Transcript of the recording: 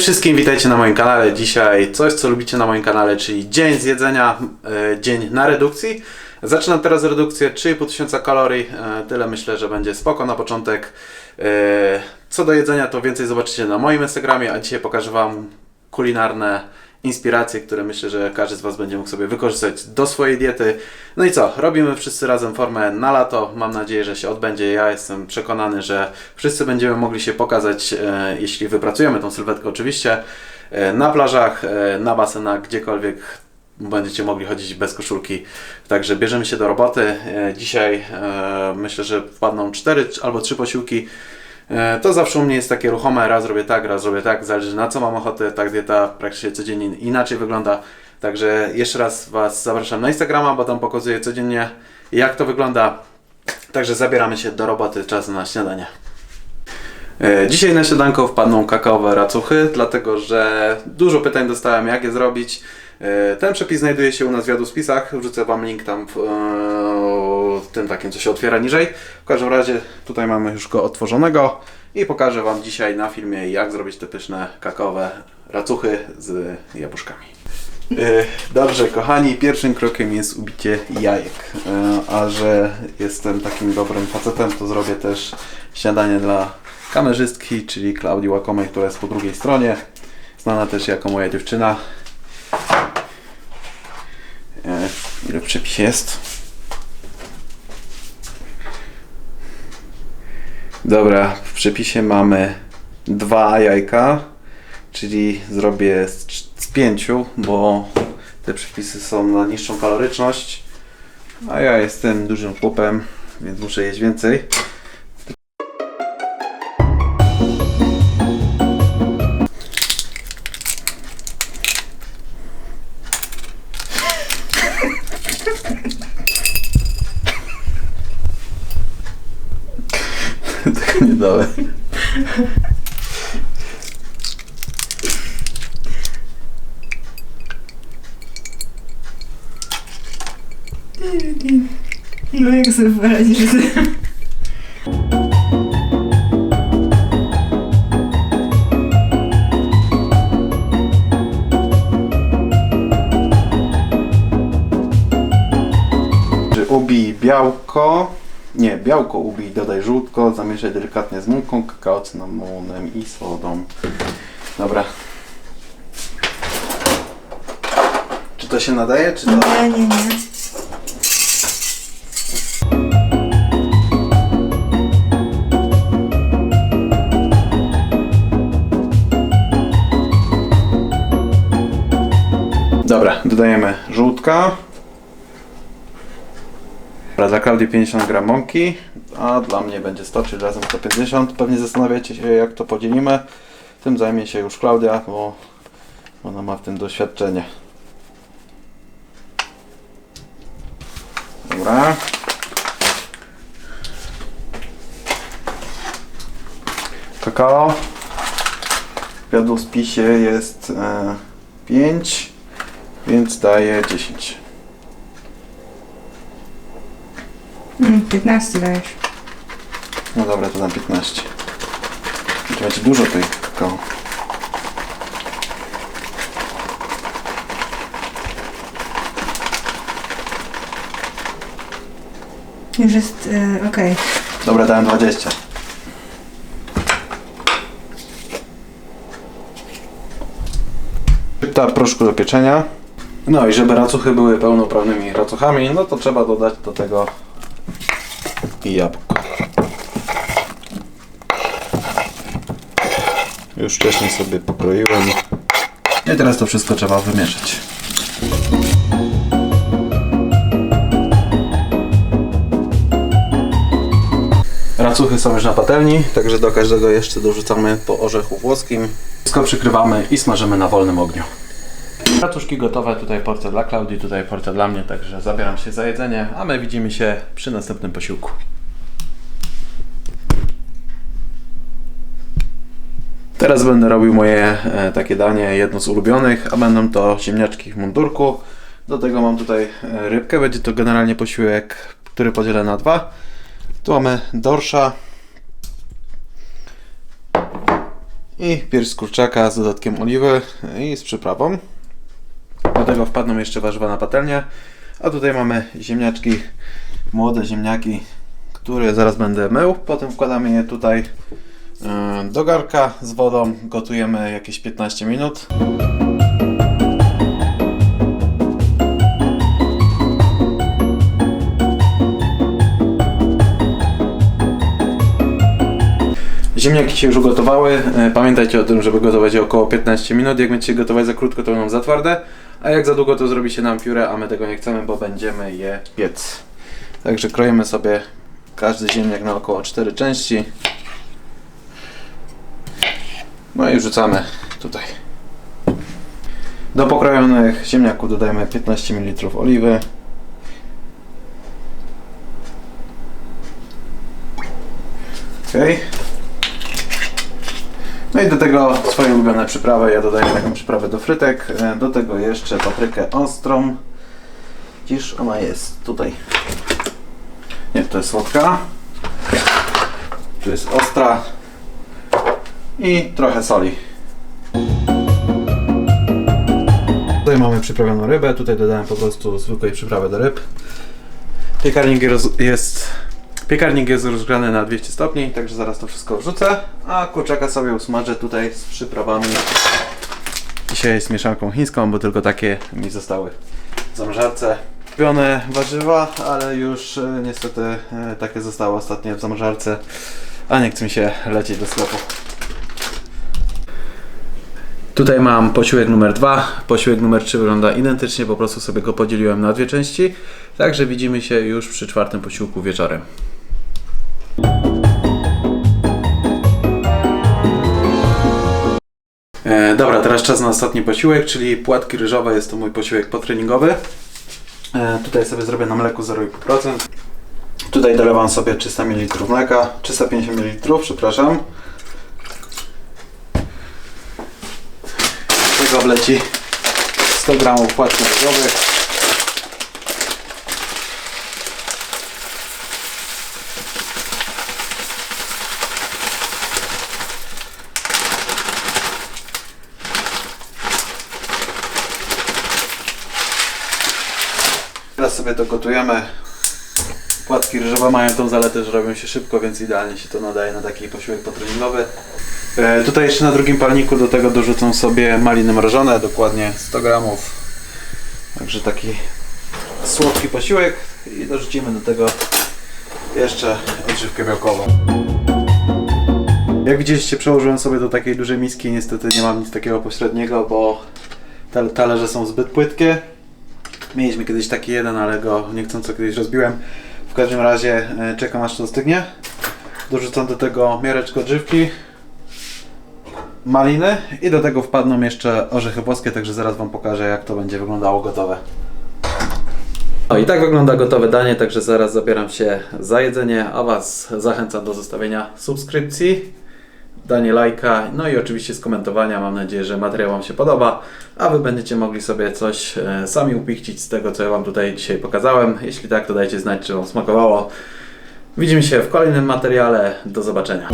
Wszystkim, witajcie na moim kanale. Dzisiaj coś, co lubicie na moim kanale, czyli dzień z jedzenia, e, dzień na redukcji. Zaczynam teraz redukcję 3500 kalorii, e, tyle myślę, że będzie spoko na początek. E, co do jedzenia, to więcej zobaczycie na moim Instagramie, a dzisiaj pokażę Wam kulinarne inspiracje, które myślę, że każdy z Was będzie mógł sobie wykorzystać do swojej diety. No i co? Robimy wszyscy razem formę na lato. Mam nadzieję, że się odbędzie. Ja jestem przekonany, że wszyscy będziemy mogli się pokazać, e, jeśli wypracujemy tą sylwetkę oczywiście, e, na plażach, e, na basenach, gdziekolwiek będziecie mogli chodzić bez koszulki. Także bierzemy się do roboty. Dzisiaj myślę, że wpadną 4 albo 3 posiłki. E, To zawsze u mnie jest takie ruchome, raz robię tak, raz robię tak, zależy na co mam ochotę, tak dieta praktycznie codziennie inaczej wygląda. Także jeszcze raz Was zapraszam na Instagrama, bo tam pokazuję codziennie jak to wygląda. Także zabieramy się do roboty, czas na śniadanie. E, Dzisiaj na śniadanko wpadną kakaowe racuchy, dlatego że dużo pytań dostałem, jak je zrobić. E, Ten przepis znajduje się u nas w jadłospisach. Wrzucę Wam link tam w, e, w tym takim, co się otwiera niżej. W każdym razie tutaj mamy już go otworzonego i pokażę Wam dzisiaj na filmie, jak zrobić te pyszne kakaowe racuchy z jabłuszkami. Dobrze, kochani, pierwszym krokiem jest ubicie jajek. A że jestem takim dobrym facetem, to zrobię też śniadanie dla kamerzystki, czyli Klaudii Łakomej, która jest po drugiej stronie. Znana też jako moja dziewczyna. E, Ile w przepisie jest? Dobra, w przepisie mamy dwa jajka, czyli zrobię z, z pięciu, bo te przepisy są na niższą kaloryczność, a ja jestem dużym chłopem, więc muszę jeść więcej. Dałem. No jak sobie poradzisz ubij białko, nie, białko ubij, dodaj żółtko, zamieszaj delikatnie z mąką, kakao, cynamonem i sodą. Dobra. Czy to się nadaje, czy to... Nie, nie, nie. Dobra, dodajemy żółtka. Dobra, dla Klaudii 50 gram mąki, a dla mnie będzie 100, czyli razem 150. Pewnie zastanawiacie się, jak to podzielimy. Tym zajmie się już Klaudia, bo ona ma w tym doświadczenie. Dobra. Kakao. W jadłospisie jest e, 5, więc daję 10. Mm, 15 dajesz. No dobra, to dam 15. To będzie dużo tej kakao. Już jest, e, okej. Dobra, dałem 20. Ta proszku do pieczenia. No i żeby racuchy były pełnoprawnymi racuchami, no to trzeba dodać do tego i jabłko. Już wcześniej sobie pokroiłem. I teraz to wszystko trzeba wymieszać. Racuchy są już na patelni, także do każdego jeszcze dorzucamy po orzechu włoskim. Wszystko przykrywamy i smażymy na wolnym ogniu. Racuszki gotowe, tutaj porcja dla Klaudii, tutaj porcja dla mnie, także zabieram się za jedzenie, a my widzimy się przy następnym posiłku. Teraz będę robił moje e, takie danie, jedno z ulubionych, a będą to ziemniaczki w mundurku. Do tego mam tutaj e, rybkę, będzie to generalnie posiłek, który podzielę na dwa. Tu mamy dorsza i pierś kurczaka z dodatkiem oliwy i z przyprawą. Do tego wpadną jeszcze warzywa na patelnię. A tutaj mamy ziemniaczki, młode ziemniaki, które zaraz będę mył. Potem wkładamy je tutaj e, do garka z wodą. Gotujemy jakieś 15 minut. Ziemniaki się już ugotowały. E, Pamiętajcie o tym, żeby gotować je około 15 minut. Jak będziecie gotować za krótko, to będą za twarde. A jak za długo, to zrobi się nam pióre, a my tego nie chcemy, bo będziemy je piec. Także kroimy sobie każdy ziemniak na około 4 części. No i wrzucamy tutaj. Do pokrojonych ziemniaków dodajemy 15 ml oliwy. Okay. No i do tego swoje ulubione przyprawy. Ja dodaję taką przyprawę do frytek. E, Do tego jeszcze paprykę ostrą. Gdzież ona jest? Tutaj. Nie, to jest słodka. Tu jest ostra. I trochę soli. Tutaj mamy przyprawioną rybę. Tutaj dodałem po prostu zwykłej przyprawy do ryb. Piekarnik jest Piekarnik jest rozgrzany na 200 stopni, także zaraz to wszystko wrzucę, a kurczaka sobie usmażę tutaj z przyprawami. Dzisiaj jest mieszanką chińską, bo tylko takie mi zostały w zamrażarce. Kupione warzywa, ale już e, niestety e, takie zostały ostatnio w zamrażarce, a nie chce mi się lecieć do sklepu. Tutaj mam posiłek numer 2. Posiłek numer 3 wygląda identycznie, po prostu sobie go podzieliłem na dwie części. Także widzimy się już przy czwartym posiłku wieczorem. E, dobra, teraz czas na ostatni posiłek, czyli płatki ryżowe. Jest to mój posiłek potreningowy. E, tutaj sobie zrobię na mleku 0,5%. Tutaj dolewam sobie 300 ml mleka, 350 ml, przepraszam. Z tego wleci 100 g płatków ryżowych. Teraz sobie to gotujemy. Płatki ryżowe mają tą zaletę, że robią się szybko, więc idealnie się to nadaje na taki posiłek potreningowy. E, tutaj jeszcze na drugim palniku do tego dorzucą sobie maliny mrożone, dokładnie 100 gramów. Także taki słodki posiłek i dorzucimy do tego jeszcze odżywkę białkową. Jak widzieliście, przełożyłem sobie do takiej dużej miski. Niestety nie mam nic takiego pośredniego, bo te talerze są zbyt płytkie. Mieliśmy kiedyś taki jeden, ale go niechcąco kiedyś rozbiłem. W każdym razie e, czekam aż to stygnie. Dorzucam do tego miareczko odżywki, maliny i do tego wpadną jeszcze orzechy włoskie, także zaraz Wam pokażę jak to będzie wyglądało gotowe. No i tak wygląda gotowe danie, także zaraz zabieram się za jedzenie, a Was zachęcam do zostawienia subskrypcji, danie lajka, no i oczywiście skomentowania. Mam nadzieję, że materiał Wam się podoba, a Wy będziecie mogli sobie coś e, sami upichcić z tego, co ja Wam tutaj dzisiaj pokazałem. Jeśli tak, to dajcie znać, czy Wam smakowało. Widzimy się w kolejnym materiale. Do zobaczenia.